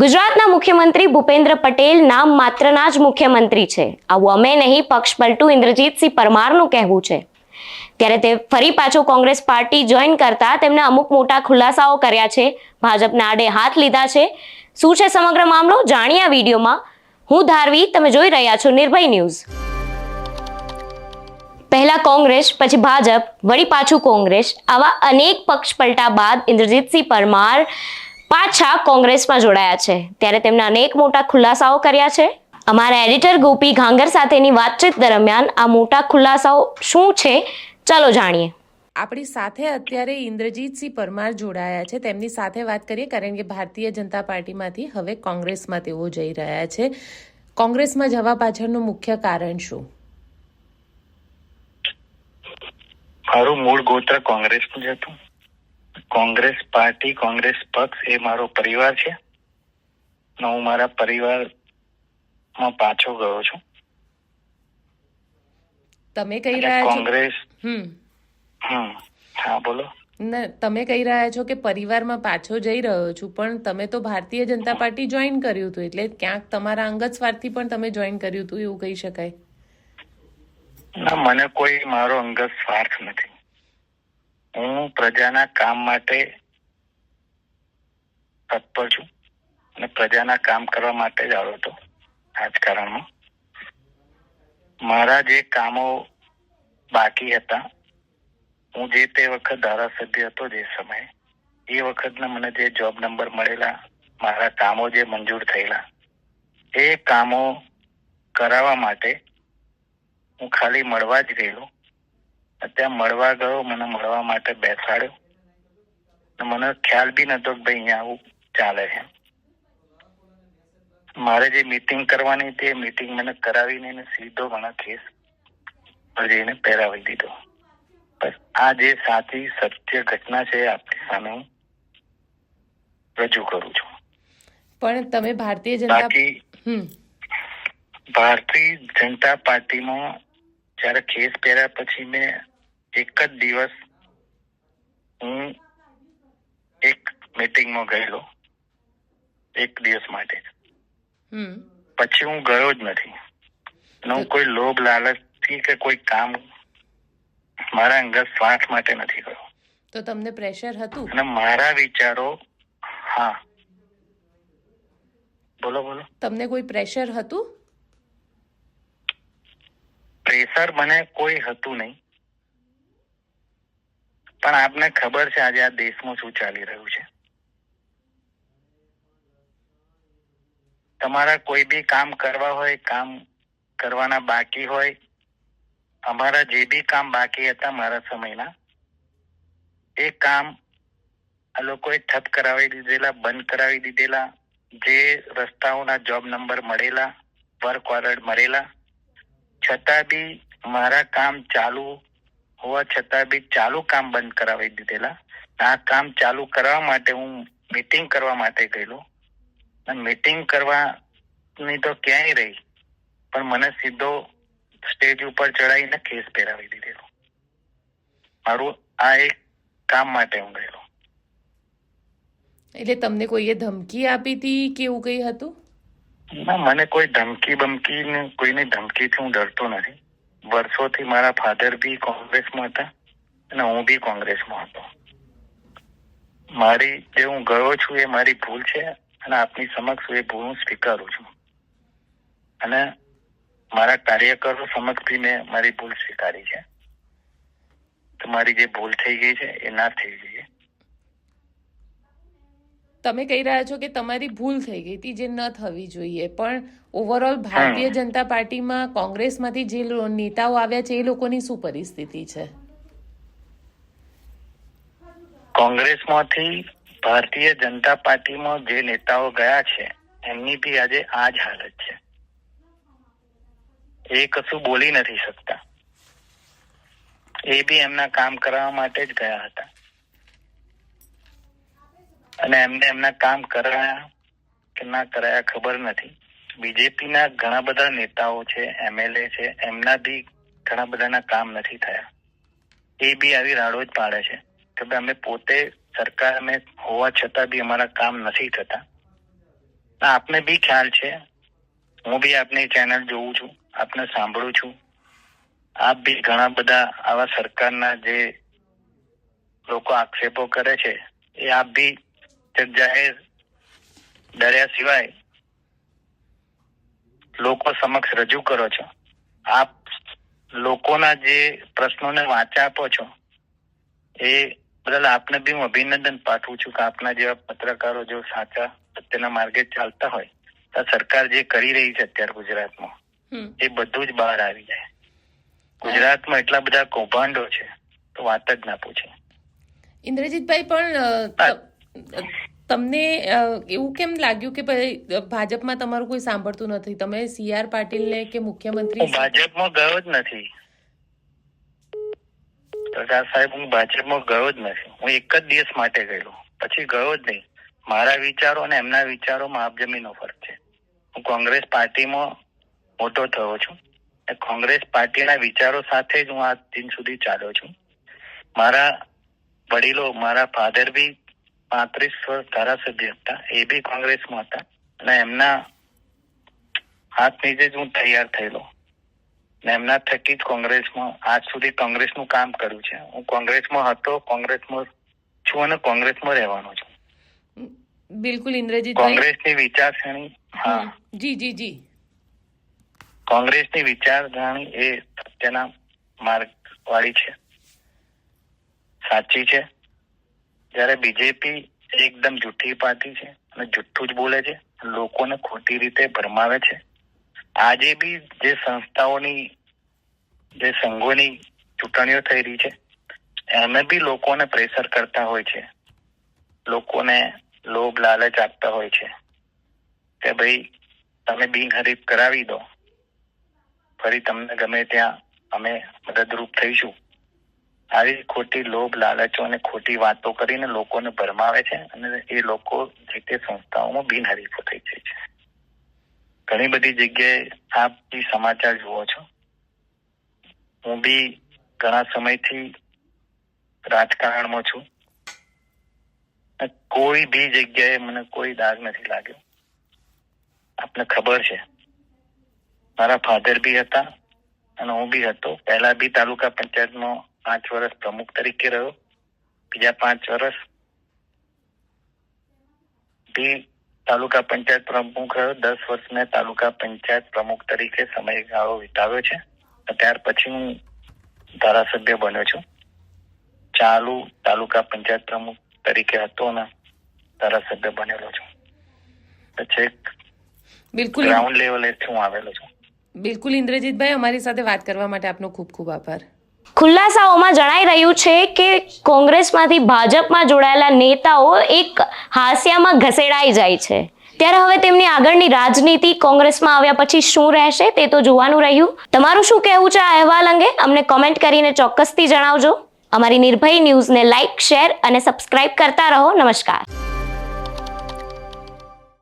ગુજરાતના મુખ્યમંત્રી ભૂપેન્દ્ર પટેલ નામ માત્રના જ મુખ્યમંત્રી છે. આવું અમે નહીં પક્ષ પલટું ઇન્દ્રજીતસિંહ પરમારનું કહેવું છે. ત્યારે તે ફરી પાછો કોંગ્રેસ પાર્ટી જોઈન કરતા તેમણે અમુક મોટા ખુલાસાઓ કર્યા છે. ભાજપના આડે હાથ લીધા છે. શું છે સમગ્ર મામલો? જાણીએ વિડીયોમાં. હું ધારવી, તમે જોઈ રહ્યા છો નિર્ભય ન્યૂઝ. પહેલા કોંગ્રેસ, પછી ભાજપ, વળી પાછું કોંગ્રેસ. આવા અનેક પક્ષ પલટા બાદ ઇન્દ્રજીતસિંહ પરમાર પાછા કોંગ્રેસમાં જોડાયા છે. ત્યારે તેમના અનેક મોટા ખુલાસાઓ કર્યા છે. અમારા એડિટર ગોપી ઘાંગર સાથેની વાતચીત દરમિયાન આ મોટા ખુલાસાઓ શું છે ચાલો જાણીએ. આપણી સાથે અત્યારે ઇન્દ્રજીતસિંહ પરમાર જોડાયા છે. તેમની સાથે વાત કરીએ કારણ કે ભારતીય જનતા પાર્ટીમાંથી હવે કોંગ્રેસમાં તેઓ જઈ રહ્યા છે. કોંગ્રેસમાં જવા પાછળનું મુખ્ય કારણ શું? મારું મૂળ ગોત્ર કોંગ્રેસનું જ હતું. કોંગ્રેસ પાર્ટી કોંગ્રેસ પક્ષ એ મારો પરિવાર છે. હું મારા પરિવારમાં પાછો ગયો છું. તમે કહી રહ્યા છો? કોંગ્રેસ હમ. હમ. હા બોલો. ના તમે કહી રહ્યા છો કે પરિવારમાં પાછો જઈ રહ્યો છું પણ તમે તો ભારતીય જનતા પાર્ટી જોઈન કર્યું હતું એટલે ક્યાંક તમારા અંગત સ્વાર્થથી પણ તમે જોઈન કર્યું હતું એવું કહી શકાય. ના મને કોઈ મારો અંગત સ્વાર્થ નથી. હું પ્રજાના કામ માટે તત્પર છું અને પ્રજાના કામ કરવા માટે જ આવ્યો હતો રાજકારણમાં મારા જે કામો બાકી હતા, હું જે તે વખત ધારાસભ્ય હતો જે સમયે, એ વખતના મને જે જોબ નંબર મળેલા, મારા કામો જે મંજૂર થયેલા, એ કામો કરાવવા માટે હું ખાલી મળવા જ ગયેલો. ત્યાં મળવા ગયો મને મળવા માટે બેસાડ્યો. મને ખ્યાલ બી નતો કે ભાઈ અહીંયા આવું ચાલે છે. મારે જે મીટિંગ કરવાની હતી એ મીટિંગ મને કરાવીને એને સીધો મને કેસ જઈને પહેરાવી દીધો. બસ આ જે સાચી સત્ય ઘટના છે આપની આપણી સામે હું રજૂ કરું છું. પણ તમે ભારતીય જનતા ભારતીય જનતા પાર્ટીમાં જ્યારે કેસ પહેર્યા પછી મેં એક જ દિવસ હું એક મિટિંગમાં ગયેલો. એક દિવસ માટે. પછી હું ગયો જ નથી. અને હું કોઈ લોભ લાલચથી કે કોઈ કામ મારા અંગત સ્વાર્થ માટે નથી ગયો. તો તમને પ્રેશર હતું? અને મારા વિચારો હા. બોલો બોલો. તમને કોઈ પ્રેશર હતું? પ્રેશર મને કોઈ હતું નહીં. પણ આપને ખબર છે આજે આ દેશમાં શું ચાલી રહ્યું છે? તમારા કોઈ બી કામ કરવા હોય, કામ કરવાના બાકી હોય, અમારા જે બી કામ બાકી હતા મારા સમયના, એ કામ આ લોકોએ ઠપ કરાવી દીધેલા, બંધ કરાવી દીધેલા, જે રસ્તાઓના જોબ નંબર મળેલા વર્ક ઓર્ડર મળેલા. છતાં બી મારા કામ ચાલુ હોવા છતાં બી ચાલુ કામ બંધ કરાવી દીધેલા. આ કામ ચાલુ કરવા માટે હું મીટિંગ કરવા માટે ગયેલો. મીટિંગ કરવાની તો ક્યાંય રહી. પણ મને સીધો સ્ટેજ ઉપર ચડાવીને કેસ પહેરાવી દીધેલો. મારું આ એક કામ માટે હું ગયેલો. એટલે તમને કોઈએ ધમકી આપી હતી કે એવું કઈ હતું? ના મને કોઈ ધમકી બમકી ને કોઈની ધમકીથી હું ડરતો નથી. વર્ષોથી મારા ફાધર બી કોંગ્રેસમાં હતા અને હું બી કોંગ્રેસમાં હતો. મારી જે હું ગયો છું એ મારી ભૂલ છે અને આપની સમક્ષ એ ભૂલ હું સ્વીકારું છું. અને મારા કાર્યકરો સમક્ષ બી મેં મારી ભૂલ સ્વીકારી છે. તો મારી જે ભૂલ થઈ ગઈ છે એ ના થઈ જોઈએ તમે કહી રહ્યા છો કે તમારી ભૂલ થઈ ગઈ હતી જે ન થવી જોઈએ પણ ઓવરઓલ ભારતીય જનતા પાર્ટીમાં કોંગ્રેસમાંથી જે નેતાઓ આવ્યા છે એ લોકોની શું પરિસ્થિતિ છે? કોંગ્રેસમાંથી ભારતીય જનતા પાર્ટીમાં જે નેતાઓ ગયા છે એમની બી આજે આ જ હાલત છે. એ કશું બોલી નથી શકતા. એ બી એમના કામ કરવા માટે જ ગયા હતા. અને એમને એમના કામ કરાયા કે ના કરાયા ખબર નથી. બીજેપીના ઘણા બધા નેતાઓ છે એમએલએ છે, એમના બી ઘણા બધાના કામ નથી થયા. એ બી આવી રાડો જ પાડે છે કે ભાઈ અમે પોતે સરકાર અમે હોવા છતાં બી અમારા કામ નથી થતા. આપને બી ખ્યાલ છે, હું બી આપની ચેનલ જોઉં છું, આપને સાંભળું છું. આપ બી ઘણા બધા આવા સરકારના જે લોકો આક્ષેપો કરે છે, એ આપ બી જાહેર ડર્યા સિવાય લોકો સમક્ષ રજૂ કરો છો. આપ લોકોના જે પ્રશ્નોને વાંચા આપો છો એ બદલ આપને બી હું અભિનંદન પાઠવું છું કે આપના જેવા પત્રકારો જો સાચા સત્યના માર્ગે ચાલતા હોય તો સરકાર જે કરી રહી છે અત્યારે ગુજરાતમાં એ બધું જ બહાર આવી જાય. ગુજરાતમાં એટલા બધા કૌભાંડો છે તો વાત જ ના પૂછે. ઇન્દ્રજીતભાઈ પણ તમને એવું કેમ લાગ્યું કે ભાજપમાં તમારું કોઈ સાંભળતું નથી? તમે સી આર પાટીલને કે મુખ્યમંત્રી ભાજપમાં ગયો જ નથી. સાહેબ, હું ભાજપમાં ગયો જ નથી. હું એક જ દિવસ માટે ગયેલો પછી ગયો જ નહીં. મારા વિચારો અને એમના વિચારોમાં આપ જમીનો ફરક છે. હું કોંગ્રેસ પાર્ટીમાં મોટો થયો છું. કોંગ્રેસ પાર્ટીના વિચારો સાથે જ હું આ દિન સુધી ચાલ્યો છું. મારા વડીલો, મારા ફાધર બી પાંત્રીસ વર્ષ ધારાસભ્ય હતા. એ બી કોંગ્રેસમાં હતા. અને એમના હાથ નીચે જ હું તૈયાર થયેલો. ને એમના થકી જ કોંગ્રેસમાં આજ સુધી કોંગ્રેસનું કામ કર્યું છે. હું કોંગ્રેસમાં હતો કોંગ્રેસમાં છું અને કોંગ્રેસમાં રહેવાનો છું. બિલકુલ ઇન્દ્રજીત કોંગ્રેસની વિચારસરણી હા. જી જી જી. કોંગ્રેસની વિચારસરણી એ સત્યના માર્ગ વાળી છે. સાચી છે. જ્યારે બીજેપી એકદમ જુઠ્ઠી પાર્ટી છે અને જુઠ્ઠું જ બોલે છે, લોકોને ખોટી રીતે ભરમાવે છે. આજે બી જે સંસ્થાઓની, જે સંઘોની ચૂંટણીઓ થઈ રહી છે, એમે બી લોકોને પ્રેશર કરતા હોય છે. લોકોને લોભ લાલચ આપતા હોય છે કે ભાઈ તમે બિનહરીફ કરાવી દો. ફરી તમને ગમે ત્યાં અમે મદદરૂપ થઈશું. આવી ખોટી લોભ, લાલચો અને ખોટી વાતો કરીને લોકોને ભરમાવે છે અને એ લોકો જે તે સંસ્થાઓમાં બિનહરીફો થઈ જાય છે. ઘણી બધી જગ્યાએ આપ સમાચાર જુઓ છો. હું બી ઘણા સમયથી રાજકારણમાં છું. કોઈ બી જગ્યાએ મને કોઈ દાગ નથી લાગ્યો. આપને ખબર છે. મારા ફાધર બી હતા અને હું બી હતો. પહેલા બી તાલુકા પંચાયતમાં પાંચ વર્ષ પ્રમુખ તરીકે રહ્યો. બીજા પાંચ વર્ષ બી તાલુકા પંચાયત પ્રમુખ રહ્યો. દસ વર્ષ મેં તાલુકા પંચાયત પ્રમુખ તરીકે સમયગાળો વિતાવ્યો છે. ત્યાર પછી હું ધારાસભ્ય બન્યો છું. ચાલુ તાલુકા પંચાયત પ્રમુખ તરીકે હતો ને ધારાસભ્ય બનેલો છું. પછી બિલકુલ. ગ્રાઉન્ડ લેવલેથી હું આવેલો છું. બિલકુલ ઇન્દ્રજીતભાઈ અમારી સાથે વાત કરવા માટે આપનો ખૂબ ખૂબ આભાર. ખુલાસાઓમાં જણાઈ રહ્યું છે કે કોંગ્રેસમાંથી ભાજપમાં જોડાયેલા નેતાઓ એક હાસ્યામાં ઘસેડાઈ જાય છે. ત્યારે હવે તેમની આગળની રાજનીતિ કોંગ્રેસમાં આવ્યા પછી શું રહેશે તે તો જોવાનું રહ્યું. તમારું શું કહેવું છે આ અહેવાલ અંગે? અમને કોમેન્ટ કરીને ચોક્કસથી જણાવજો. અમારી નિર્ભય ન્યૂઝને લાઇક શેર અને સબસ્ક્રાઇબ કરતા રહો. નમસ્કાર.